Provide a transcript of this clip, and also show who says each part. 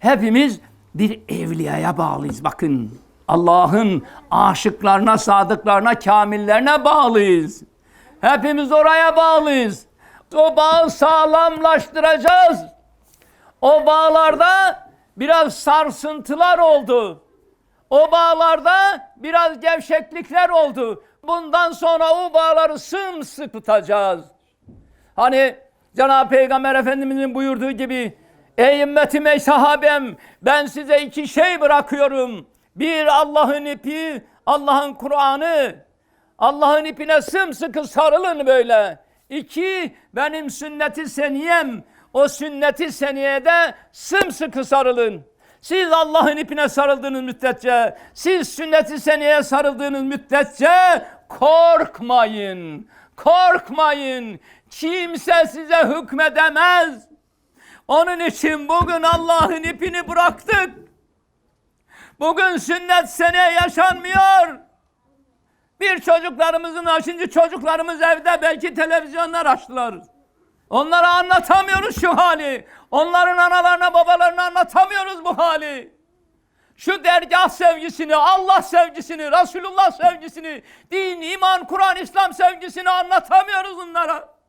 Speaker 1: Hepimiz bir evliyaya bağlıyız bakın. Allah'ın aşıklarına, sadıklarına, kamillerine bağlıyız. Hepimiz oraya bağlıyız. O bağı sağlamlaştıracağız. O bağlarda biraz sarsıntılar oldu. O bağlarda biraz gevşeklikler oldu. Bundan sonra o bağları sımsıkı tutacağız. Hani Cenab-ı Peygamber Efendimizin buyurduğu gibi Ey ümmetim ey sahabem ben size iki şey bırakıyorum. Bir Allah'ın ipi, Allah'ın Kur'an'ı. Allah'ın ipine sımsıkı sarılın böyle. İki benim sünneti seniyem. O sünneti seniyede sımsıkı sarılın. Siz Allah'ın ipine sarıldığınız müddetçe, siz sünnet-i seniyeye sarıldığınız müddetçe korkmayın. Korkmayın. Kimse size hükmedemez. Onun için bugün Allah'ın ipini bıraktık. Bugün sünnet seneye yaşanmıyor. Bir çocuklarımızın, şimdi çocuklarımız evde belki televizyonlar açtılar. Onlara anlatamıyoruz şu hali. Onların analarına, babalarına anlatamıyoruz bu hali. Şu dergah sevgisini, Allah sevgisini, Resulullah sevgisini, din, iman, Kur'an, İslam sevgisini anlatamıyoruz onlara.